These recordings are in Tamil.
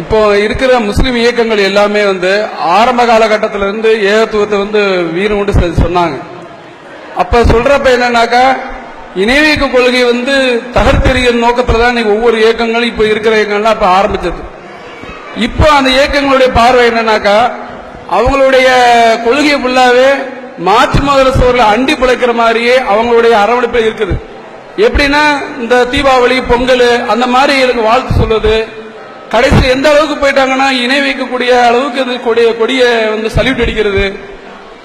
இப்போ இருக்கிற முஸ்லீம் இயக்கங்கள் எல்லாமே வந்து ஆரம்ப காலகட்டத்தில இருந்து ஏகத்துவத்தை வந்து வீரம் கொண்டு செ- சொன்னாங்க. அப்ப சொல்றப்ப என்னன்னாக்கா இணைவீக்க கொள்கை வந்து தகர்த்தெறிகிற நோக்கத்துல தான் இன்னைக்கு ஒவ்வொரு இயக்கங்களும் இப்ப இருக்கிற இயக்கங்கள்லாம் அப்ப ஆரம்பிச்சது. இப்போ அந்த இயக்கங்களுடைய பார்வை என்னன்னாக்கா அவங்களுடைய கொள்கை ஃபுல்லாவே மாற்று மதரசவர்களை அண்டி பிழைக்கிற மாதிரியே அவங்களுடைய அரவணைப்பு இருக்குது. எப்படின்னா இந்த தீபாவளி பொங்கல் அந்த மாதிரி எனக்கு வாழ்த்து சொல்லுது கடைசி எந்த அளவுக்கு போயிட்டாங்கன்னா இணை வைக்கக்கூடிய அளவுக்கு அது கொடிய கொடிய வந்து சல்யூட் அடிக்கிறது.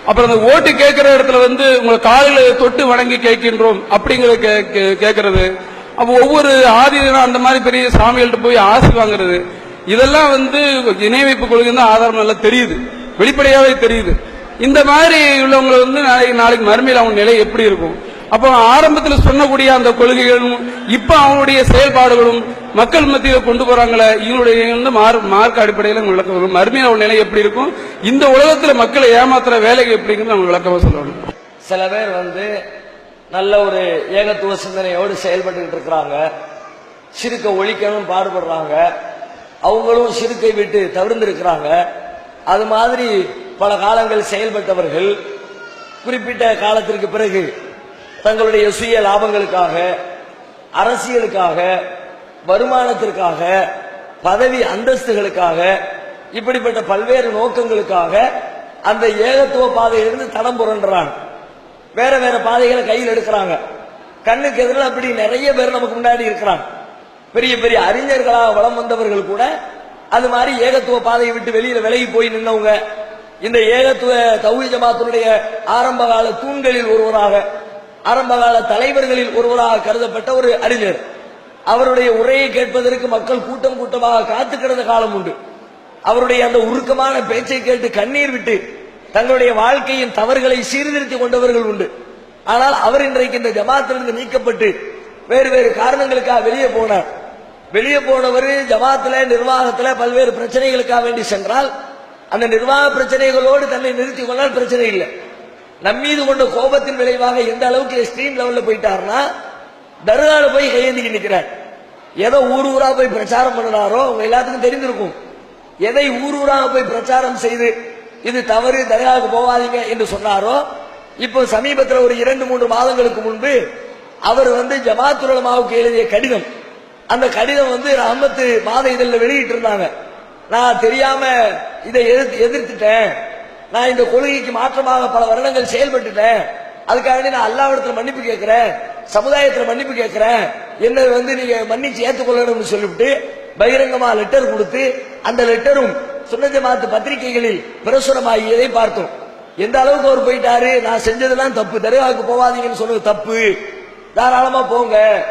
அப்புறம் அந்த ஓட்டு கேட்கிற இடத்துல வந்து உங்களை காலில் தொட்டு வணங்கி கேட்கின்றோம் அப்படிங்கிறத கே- கேட்கறது. அப்போ ஒவ்வொரு ஆதீனம் அந்த மாதிரி பெரிய சாமிகள்கிட்ட போய் ஆசி வாங்குறது. இதெல்லாம் வந்து இணை வைப்பு கொள்கை தான் ஆதாரம் நல்லா தெரியுது. வெளிப்படையாவே தெரியுது. இந்த மாதிரி உள்ளவங்களை வந்து நாளைக்கு நாளைக்கு மறுமையில் அவங்க நிலை எப்படி இருக்கும்? அப்போ ஆரம்பத்தில் சொன்னக்கூடிய அந்த கொள்கைகளும் இப்ப அவங்களுடைய செயல்பாடுகளும் மக்கள் மத்தியில் கொண்டு போறாங்களே இவங்களுடைய வந்து மார்க் அடிப்படையில் விளக்கம் வரும் அருமையான நிலை எப்படி இருக்கும்? இந்த உலகத்தில் மக்களை ஏமாத்துற வேலைகள் எப்படிங்கிறது நம்ம விளக்கமா சொல்லணும். சில பேர் வந்து நல்ல ஒரு ஏகத்துவ சிந்தனையோடு செயல்பட்டுக்கிட்டு இருக்கிறாங்க. சிறுக்க ஒழிக்கணும் பாடுபடுறாங்க. அவங்களும் சிறுக்கை விட்டு தவிர்ந்திருக்கிறாங்க. அது மாதிரி பல காலங்கள் செயல்பட்டவர்கள் குறிப்பிட்ட காலத்திற்கு பிறகு தங்களுடைய சுய லாபங்களுக்காக அரசியலுக்காக வருமானத்திற்காக பதவி அந்தஸ்துகளுக்காக இப்படிப்பட்ட பல்வேறு நோக்கங்களுக்காக அந்த ஏகத்துவ பாதையிலிருந்து தடம் புரண்டுறாங்க. வேற வேற பாதைகளை கையில் எடுக்கிறாங்க. கண்ணுக்கு எதிரில் அப்படி நிறைய பேர் நமக்கு முன்னாடி இருக்கிறாங்க. பெரிய பெரிய அறிஞர்களாக வளம் வந்தவர்கள் கூட அது மாதிரி ஏகத்துவ பாதையை விட்டு வெளியில விலகி போய் நின்னவங்க இந்த ஏகத்துவ தௌஹி ஜமாத்தினுடைய ஆரம்ப கால தூண்களில் ஒருவராக ஆரம்பகால தலைவர்களில் ஒருவராக கருதப்பட்ட ஒரு அறிஞர். அவருடைய உரையை கேட்பதற்கு மக்கள் கூட்டம் கூட்டமாக காத்து கிடந்த காலம் உண்டு. அவருடைய அந்த உருக்கமான பேச்சை கேட்டு கண்ணீர் விட்டு தங்களுடைய வாழ்க்கையின் தவறுகளை சீர்திருத்திக் கொண்டவர்கள் உண்டு. ஆனால் அவர் இன்றைக்கு இந்த ஜமாத்திலிருந்து நீக்கப்பட்டு வேறு வேறு காரணங்களுக்காக வெளியே போனார். வெளியே போனவர் ஜமாத்துல நிர்வாகத்துல பல்வேறு பிரச்சனைகளுக்காக வேண்டி சென்றால் அந்த நிர்வாக பிரச்சனைகளோடு தன்னை நிறுத்திக் கொண்டால் பிரச்சனை இல்லை. நம் மீது கொண்ட கோபத்தின் விளைவாக எந்த அளவுக்கு எக்ஸ்ட்ரீம் லெவல்ல போயிட்டாருன்னா தர்கால போய் கையேந்தி நிற்கிறார் ஏதோ ஊர் ஊரா போய் பிரச்சாரம் பண்ணினாரோ அவங்க எல்லாத்துக்கும் தெரிந்திருக்கும். எதை ஊர் ஊராக போய் பிரச்சாரம் செய்து இது தவறு தர்காவுக்கு போகாதீங்க என்று சொன்னாரோ இப்போ சமீபத்தில் ஒரு இரண்டு மூன்று மாதங்களுக்கு முன்பு அவர் வந்து ஜமாத்துரலமாவுக்கு எழுதிய கடிதம். அந்த கடிதம் வந்து ரஹமத்து மாத இதழில் வெளியிட்டு இருந்தாங்க நான் தெரியாம இதை எதிர்த்து எதிர்த்துட்டேன். நான் இந்த கொள்கைக்கு மாற்றமாக பல வருடங்கள் செயல்பட்டுட்டேன். அதுக்காக நான் அல்லாவிடத்துல மன்னிப்பு கேட்கிறேன். சமுதாயத்துல மன்னிப்பு கேட்கிறேன். என்ன வந்து நீங்க மன்னிச்சு ஏத்துக்கொள்ளணும்னு சொல்லிவிட்டு பகிரங்கமா லெட்டர் கொடுத்து அந்த லெட்டரும் சுன்ன ஜமாத்து பத்திரிகைகளில் பிரசுரமாகியதை பார்த்தோம். எந்த அளவுக்கு அவர் போயிட்டாரு? நான் செஞ்சதெல்லாம் தப்பு. தர்காவுக்கு போவாதீங்கன்னு சொன்னது தப்பு. தாராளமா போங்க.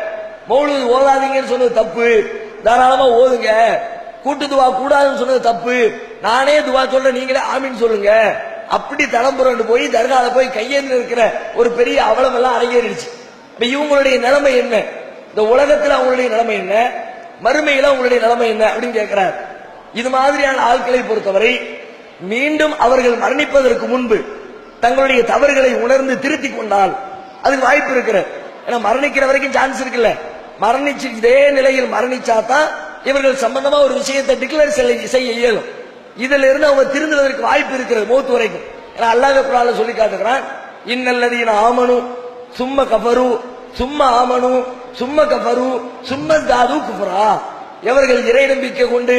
மௌலு ஓதாதீங்கன்னு சொன்னது தப்பு. தாராளமா ஓதுங்க. கூட்டுதுவா கூடாதுன்னு சொன்னது தப்பு. நானே துவா சொல்ற நீங்களே ஆமீன் சொல்லுங்க. அப்படி தளம்புரண்டு போய் தர்கால போய் கையேந்து இருக்கிற ஒரு பெரிய அவலம் எல்லாம் அரங்கேறிடுச்சு. இப்ப இவங்களுடைய நிலைமை என்ன? இந்த உலகத்துல அவங்களுடைய நிலைமை என்ன? மறுமையில அவங்களுடைய நிலைமை என்ன அப்படின்னு கேட்கிறார். இது மாதிரியான ஆட்களை பொறுத்தவரை மீண்டும் அவர்கள் மரணிப்பதற்கு முன்பு தங்களுடைய தவறுகளை உணர்ந்து திருத்திக் கொண்டால் அதுக்கு வாய்ப்பு இருக்கிறது. ஏன்னா மரணிக்கிற வரைக்கும் சான்ஸ் இருக்குல்ல. மரணிச்சு இதே நிலையில் மரணிச்சா தான் இவர்கள் சம்பந்தமா ஒரு விஷயத்தை டிக்ளேர் செய்ய இயலும். இதுல இருந்து அவங்க திருந்துவதற்கு வாய்ப்பு இருக்கிறது மூத்து வரைக்கும். ஏன்னா அல்லாஹ் குரால சொல்லி காட்டுகிறான் இன்னல்லதீன ஆமனு சும்ம கபரு சும்ம ஆமனு சும்ம கபரு சும்ம தாது குபரா எவர்கள் இறை நம்பிக்கை கொண்டு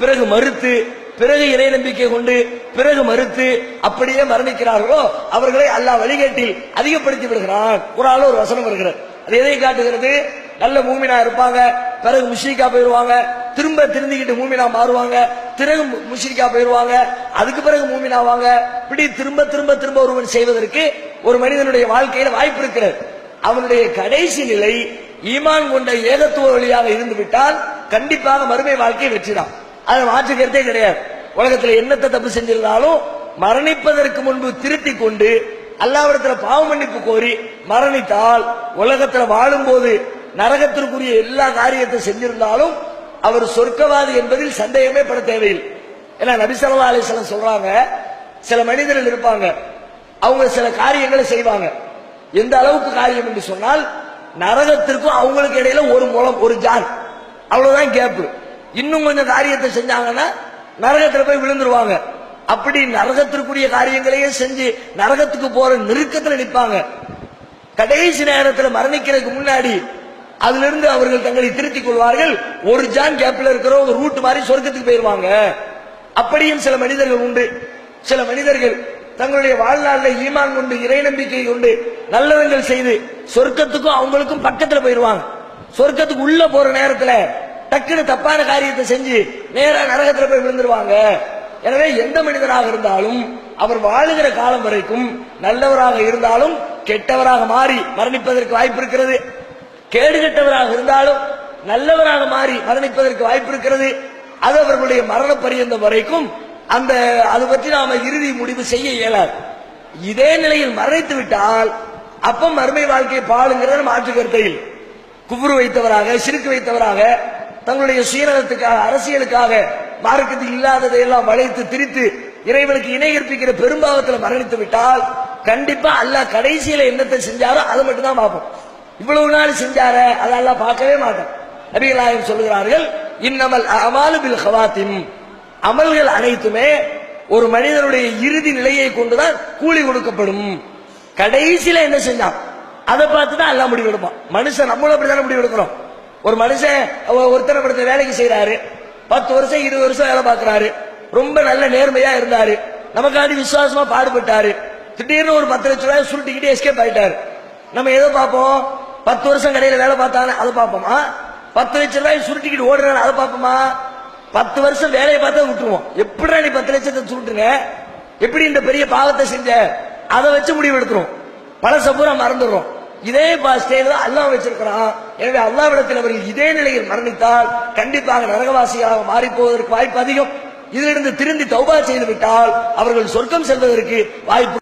பிறகு மறுத்து பிறகு இறை நம்பிக்கை கொண்டு பிறகு மறுத்து அப்படியே மரணிக்கிறார்களோ அவர்களை அல்லாஹ் வழிகேட்டில் அதிகப்படுத்தி விடுகிறான். குரால ஒரு வசனம் வருகிறது. அது எதை காட்டுகிறது? நல்ல மூமினா இருப்பாங்க. பிறகு முஷிரிக்கா போயிடுவாங்க திரும்ப திருந்திக்கிட்டு மூமினா மாறுவாங்க. பிறகு முஷிரிக்கா போயிடுவாங்க போயிருவாங்க. அதுக்கு பிறகு மூமினாவாங்க இப்படி திரும்ப திரும்ப திரும்ப ஒருவன் செய்வதற்கு ஒரு மனிதனுடைய வாழ்க்கையில வாய்ப்பு இருக்கிறது. அவனுடைய கடைசி நிலை ஈமான் கொண்ட ஏகத்துவ வழியாக இருந்து விட்டால் கண்டிப்பாக மறுமை வாழ்க்கை வெற்றிதான். அதை மாற்று கருத்தே கிடையாது. உலகத்துல என்னத்தை தப்பு செஞ்சிருந்தாலும் மரணிப்பதற்கு முன்பு திருத்தி கொண்டு அல்லாவிடத்துல பாவ மன்னிப்பு கோரி மரணித்தால் உலகத்துல வாழும்போது நரகத்திற்குரிய எல்லா காரியத்தை செஞ்சிருந்தாலும் அவர் சொர்க்கவாதி என்பதில் சந்தேகமே பட தேவையில்லை. ஏன்னா நபி ஸல்லல்லாஹு சொல்றாங்க சில மனிதர்கள் இருப்பாங்க அவங்க சில காரியங்களை செய்வாங்க. எந்த அளவுக்கு காரியம் என்று சொன்னால் நரகத்திற்கும் அவங்களுக்கு இடையில ஒரு முளம் ஒரு ஜான். அவ்வளவுதான் கேப் இன்னும் கொஞ்சம் காரியத்தை செஞ்சாங்கன்னா நரகத்துல போய் விழுந்துருவாங்க. அப்படி நரகத்திற்குரிய காரியங்களையே செஞ்சு நரகத்துக்கு போற நெருக்கத்துல நிற்பாங்க கடைசி நேரத்துல மரணிக்கிறதுக்கு முன்னாடி அதிலிருந்து அவர்கள் தங்களை திருத்திக் கொள்வார்கள். ஒரு ஜான் கேப்ல இருக்கிற ஒரு ரூட் மாதிரி சொர்க்கத்துக்கு போயிருவாங்க. அப்படியும் சில மனிதர்கள் உண்டு. சில மனிதர்கள் தங்களுடைய வாழ்நாளில் ஈமான் கொண்டு இறை நம்பிக்கை கொண்டு நல்லவங்கள் செய்து சொர்க்கத்துக்கும் அவங்களுக்கும் பக்கத்துல போயிருவாங்க. சொர்க்கத்துக்கு உள்ள போற நேரத்துல டக்குன்னு தப்பான காரியத்தை செஞ்சு நேரா நரகத்துல போய் விழுந்துருவாங்க. எனவே எந்த மனிதராக இருந்தாலும் அவர் வாழுகிற காலம் வரைக்கும் நல்லவராக இருந்தாலும் கெட்டவராக மாறி மரணிப்பதற்கு வாய்ப்பு இருக்கிறது. கேடுகட்டவராக இருந்தாலும் நல்லவராக மாறி மரணிப்பதற்கு வாய்ப்பு இருக்கிறது அது அவர்களுடைய மரண பரியந்தம் வரைக்கும் அந்த அது பற்றி நாம இறுதி முடிவு செய்ய இயலாது. இதே நிலையில் மரணித்து விட்டால் அப்ப மறுமை வாழ்க்கை பாலுங்கிறது மாற்று கருத்தையில். குவுரு குபுரு வைத்தவராக சிறுக்கு வைத்தவராக தங்களுடைய சுயநலத்துக்காக அரசியலுக்காக மார்க்கத்தில் இல்லாததை எல்லாம் வளைத்து திரித்து இறைவனுக்கு இணை கற்பிக்கிற பெரும்பாவத்தில் மரணித்து விட்டால் கண்டிப்பா அல்லாஹ் கடைசியில என்னத்தை செஞ்சாரோ அதை மட்டும் தான் பார்ப்போம். இவ்வளவு நாள் செஞ்சார அதெல்லாம் பார்க்கவே மாட்டோம் நபிகளாயம் சொல்லுகிறார்கள் இன்னமல் அமாலு பில் ஹவாத்திம் அமல்கள் அனைத்துமே ஒரு மனிதனுடைய இறுதி நிலையை கொண்டுதான் கூலி கொடுக்கப்படும். கடைசியில என்ன செஞ்சான்? அதை பார்த்து தான் எல்லாம் முடிவு எடுப்பான். மனுஷன் நம்மளும் அப்படித்தானே முடிவு எடுக்கிறோம். ஒரு மனுஷன் அவ- ஒருத்தனை படுத்த வேலைக்கு செய்யறாரு பத்து வருஷம் இருபது வருஷம் வேலை பார்க்கறாரு. ரொம்ப நல்ல நேர்மையா இருந்தாரு. நமக்காண்டி விசுவாசமா பாடுபட்டாரு. திடீர்னு ஒரு பத்து லட்ச ரூபாய் சுருட்டிக்கிட்டு எஸ்கேப் ஆயிட்டாரு. நம்ம எதை பார்ப்போம் பத்து வருஷம் கடையில வேலை பார்த்தானே அதை பார்ப்போமா? பத்து லட்சம் ரூபாய் சுருட்டிக்கிட்டு ஓடுறானே அதை பார்ப்போமா? பத்து வருஷம் வேலையை பார்த்தா விட்டுருவோம். எப்படிடா நீ பத்து லட்சத்தை சுருட்டுங்க எப்படி இந்த பெரிய பாவத்தை செஞ்ச? அதை வச்சு முடிவு எடுத்துரும் பழச பூரா மறந்துடுறோம். இதே ஸ்டேஜ் தான் அல்லாஹ் வச்சிருக்கிறான். எனவே அல்லாவிடத்தில் அவர்கள் இதே நிலையில் மரணித்தால் கண்டிப்பாக நரகவாசிகளாக மாறி போவதற்கு வாய்ப்பு அதிகம். இதிலிருந்து திருந்தி தௌபா செய்து விட்டால் அவர்கள் சொர்க்கம் செல்வதற்கு வாய்ப்பு